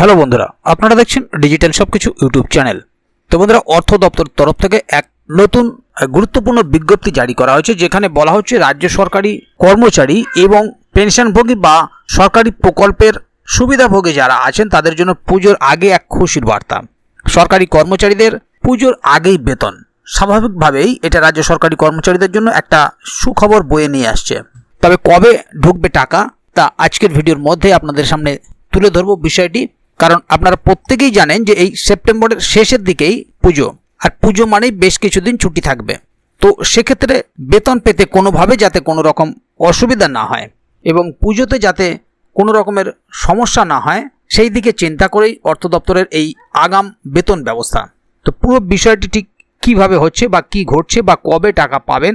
Hello বন্ধুরা, আপনারা দেখছেন ডিজিটাল সবকিছু ইউটিউব চ্যানেল। তো বন্ধুরা, অর্থ দপ্তর তরফ থেকে এক নতুন গুরুত্বপূর্ণ বিজ্ঞপ্তি জারি করা হয়েছে, যেখানে বলা হচ্ছে রাজ্য সরকারি কর্মচারী এবং পেনশনভোগী বা সরকারি প্রকল্পের সুবিধাভোগী যারা আছেন, তাদের জন্য পুজোর আগে এক খুশির বার্তা। সরকারি কর্মচারীদের পুজোর আগেই বেতন। স্বাভাবিকভাবেই এটা রাজ্য সরকারি কর্মচারীদের জন্য একটা সুখবর বয়ে নিয়ে আসছে। তবে কবে ঢুকবে টাকা, তা আজকের ভিডিওর মধ্যে আপনাদের সামনে তুলে ধরবো বিষয়টি। কারণ আপনারা প্রত্যেকেই জানেন যে এই সেপ্টেম্বরের শেষের দিকেই পুজো। আর পুজো মানেই বেশ কিছুদিন ছুটি থাকবে। তো সেক্ষেত্রে বেতন পেতে কোনোভাবে যাতে কোনো রকম অসুবিধা না হয় এবং পুজোতে যাতে কোনো রকমের সমস্যা না হয়, সেই দিকে চিন্তা করেই অর্থ দপ্তরের এই আগাম বেতন ব্যবস্থা। তো পুরো বিষয়টি ঠিক কীভাবে হচ্ছে বা কি ঘটছে বা কবে টাকা পাবেন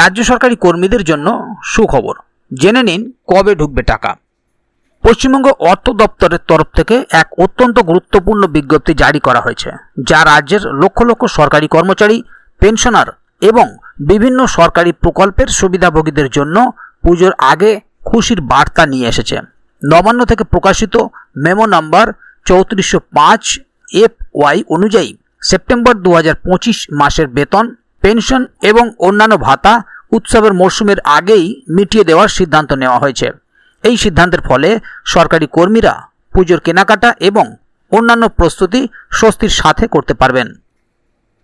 রাজ্য সরকারি কর্মীদের জন্য সুখবর। জেনে নিন কবে ঢুকবে টাকা। পশ্চিমবঙ্গ অর্থ দপ্তরের তরফ থেকে এক অত্যন্ত গুরুত্বপূর্ণ বিজ্ঞপ্তি জারি করা হয়েছে, যা রাজ্যের লক্ষ লক্ষ সরকারি কর্মচারী, পেনশনার এবং বিভিন্ন সরকারি প্রকল্পের সুবিধাভোগীদের জন্য পুজোর আগে খুশির বার্তা নিয়ে এসেছে। নবান্ন থেকে প্রকাশিত মেমো নাম্বার চৌত্রিশশো পাঁচ এফ ওয়াই অনুযায়ী সেপ্টেম্বর দু হাজার পঁচিশ মাসের বেতন পেনশন এবং অন্যান্য ভাতা উৎসবের মরশুমের আগেই মিটিয়ে দেওয়ার সিদ্ধান্ত নেওয়া হয়েছে। এই সিদ্ধান্তের ফলে সরকারি কর্মীরা পুজোর কেনাকাটা এবং অন্যান্য প্রস্তুতি স্বস্তির সাথে করতে পারবেন।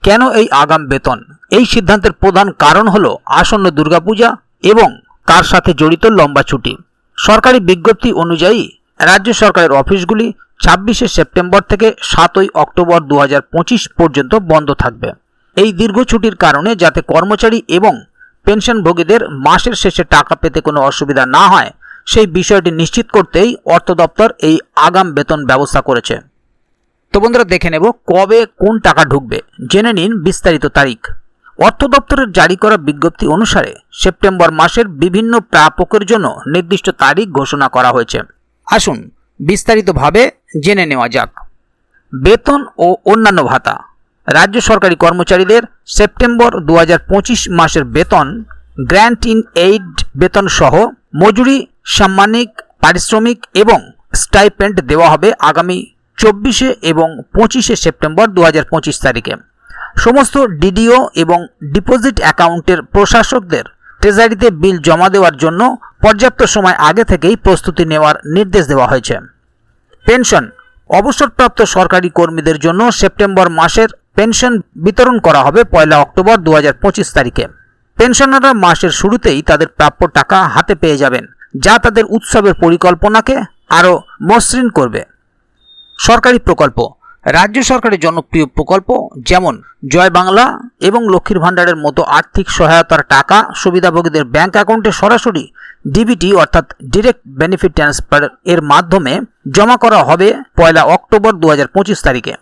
কেন এই আগাম বেতন? এই সিদ্ধান্তের প্রধান কারণ হল আসন্ন দুর্গাপূজা এবং তার সাথে জড়িত লম্বা ছুটি। সরকারি বিজ্ঞপ্তি অনুযায়ী রাজ্য সরকারের অফিসগুলি ছাব্বিশে সেপ্টেম্বর থেকে সাতই অক্টোবর দু হাজার পঁচিশ পর্যন্ত বন্ধ থাকবে। এই দীর্ঘ ছুটির কারণে যাতে কর্মচারী এবং পেনশনভোগীদের মাসের শেষে টাকা পেতে কোনো অসুবিধা না হয়, সেই বিষয়টি নিশ্চিত করতেই অর্থ দপ্তর এই আগাম বেতন ব্যবস্থা করেছে। তো বন্ধুরা, দেখে নেব কবে কোন টাকা ঢুকবে। জেনে নিন বিস্তারিত তারিখ। অর্থ দপ্তরের জারি করা বিজ্ঞপ্তি অনুসারে সেপ্টেম্বর মাসের বিভিন্ন প্রাপকের জন্য নির্দিষ্ট তারিখ ঘোষণা করা হয়েছে। আসুন বিস্তারিতভাবে জেনে নেওয়া যাক। বেতন ও অন্যান্য ভাতা। রাজ্য সরকারি কর্মচারীদের সেপ্টেম্বর দু হাজার পঁচিশ মাসের বেতন, গ্র্যান্ট ইন এইড বেতন সহ মজুরি, সাম্মানিক, পারিশ্রমিক এবং স্টাইপেন্ড দেওয়া হবে আগামী চব্বিশে এবং পঁচিশে সেপ্টেম্বর দু হাজার পঁচিশ তারিখে। সমস্ত ডিডিও এবং ডিপোজিট অ্যাকাউন্টের প্রশাসকদের ট্রেজারিতে বিল জমা দেওয়ার জন্য পর্যাপ্ত সময় আগে থেকেই প্রস্তুতি নেওয়ার নির্দেশ দেওয়া হয়েছে। পেনশন, অবসরপ্রাপ্ত সরকারি কর্মীদের জন্য সেপ্টেম্বর মাসের পেনশন বিতরণ করা হবে পয়লা অক্টোবর দু হাজার পঁচিশ তারিখে। পেনশনাররা মাসের শুরুতেই তাদের প্রাপ্য টাকা হাতে পেয়ে যাবেন, যা তাদের উৎসবের পরিকল্পনাকে আরও মসৃণ করবে। সরকারি প্রকল্প। রাজ্য সরকারের জনপ্রিয় প্রকল্প যেমন জয় বাংলা এবং লক্ষ্মীর ভাণ্ডারের মতো আর্থিক সহায়তার টাকা সুবিধাভোগীদের ব্যাংক অ্যাকাউন্টে সরাসরি ডিবিটি অর্থাৎ ডিরেক্ট বেনিফিট ট্রান্সফার এর মাধ্যমে জমা করা হবে পয়লা অক্টোবর দু হাজার পঁচিশ তারিখে।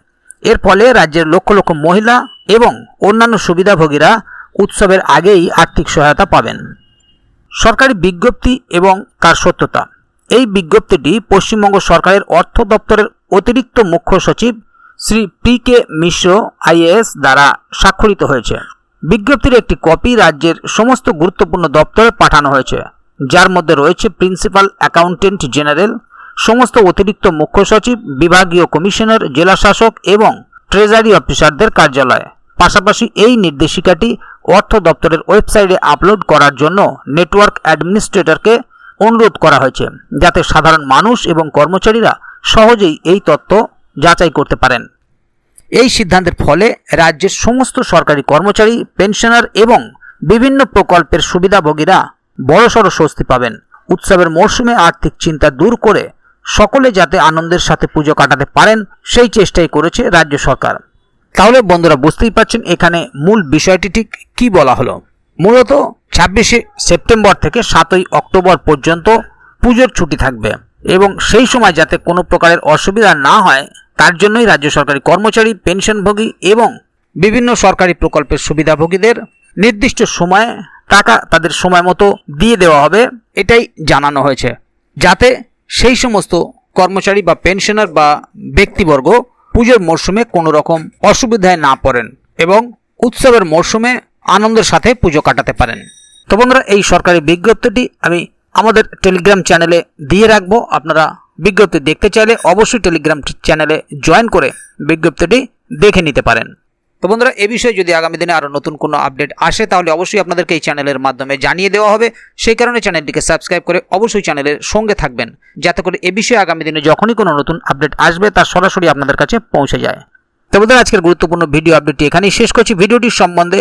এর ফলে রাজ্যের লক্ষ লক্ষ মহিলা এবং অন্যান্য সুবিধাভোগীরা উৎসবের আগেই আর্থিক সহায়তা পাবেন। সরকারি বিজ্ঞপ্তি এবং তার সত্যতা। এই বিজ্ঞপ্তিটি পশ্চিমবঙ্গ সরকারের অর্থ দপ্তরের অতিরিক্ত মুখ্য সচিব Shri P K Mishra IAS দ্বারা স্বাক্ষরিত হয়েছে। বিজ্ঞপ্তির একটি কপি রাজ্যের সমস্ত গুরুত্বপূর্ণ দপ্তরে পাঠানো হয়েছে। যার মধ্যে রয়েছে প্রিন্সিপাল অ্যাকাউন্টেন্ট জেনারেল সমস্ত অতিরিক্ত মুখ্য সচিব, বিভাগীয় কমিশনার জেলা শাসক এবং ট্রেজারি অফিসারদের কার্যালয়। পাশাপাশি এই নির্দেশিকাটি অর্থ দপ্তরের ওয়েবসাইটে আপলোড করার জন্য নেটওয়ার্ক অ্যাডমিনিস্ট্রেটরকে অনুরোধ করা হয়েছে, যাতে সাধারণ মানুষ এবং কর্মচারীরা সহজেই এই তথ্য যাচাই করতে পারেন। এই সিদ্ধান্তের ফলে রাজ্যের সমস্ত সরকারি কর্মচারী, পেনশনার এবং বিভিন্ন প্রকল্পের সুবিধাভোগীরা বড়সড় স্বস্তি পাবেন। উৎসবের মরশুমে আর্থিক চিন্তা দূর করে সকলে যাতে আনন্দের সাথে পুজো কাটাতে পারেন, সেই চেষ্টাই করেছে রাজ্য সরকার। তাহলে বন্ধুরা বুঝতেই পারছেন এখানে মূল বিষয়টি ঠিক কি বলা হলো। মূলত ছাব্বিশে সেপ্টেম্বর থেকে সাতই অক্টোবর পর্যন্ত পুজোর ছুটি থাকবে এবং সেই সময় যাতে কোনো প্রকারের অসুবিধা না হয়, তার জন্যই রাজ্য সরকারি কর্মচারী, পেনশনভোগী এবং বিভিন্ন সরকারি প্রকল্পের সুবিধাভোগীদের নির্দিষ্ট সময়ে টাকা তাদের সময় মতো দিয়ে দেওয়া হবে, এটাই জানানো হয়েছে। যাতে সেই সমস্ত কর্মচারী বা পেনশনার বা ব্যক্তিবর্গ পুজোর মরশুমে কোনো রকম অসুবিধায় না পড়েন এবং উৎসবের মরশুমে আনন্দের সাথে পুজো কাটাতে পারেন। তো বন্ধুরা, এই সরকারি বিজ্ঞপ্তিটি আমি আমাদের টেলিগ্রাম চ্যানেলে দিয়ে রাখব। আপনারা বিজ্ঞপ্তি দেখতে চাইলে অবশ্যই টেলিগ্রাম চ্যানেলে জয়েন করে বিজ্ঞপ্তিটি দেখে নিতে পারেন। তো বন্ধুরা, এ বিষয়ে যদি আগামী দিনে আরও নতুন কোনো আপডেট আসে, তাহলে অবশ্যই আপনাদেরকে এই চ্যানেলের মাধ্যমে জানিয়ে দেওয়া হবে। সেই কারণে চ্যানেলটিকে সাবস্ক্রাইব করে অবশ্যই চ্যানেলের সঙ্গে থাকবেন, যাতে করে এ বিষয়ে আগামী দিনে যখনই কোনো নতুন আপডেট আসবে, তা সরাসরি আপনাদের কাছে পৌঁছে যায়। তো বন্ধুরা, আজকের গুরুত্বপূর্ণ ভিডিও আপডেটটি এখানেই শেষ করছি। ভিডিওটির সম্বন্ধে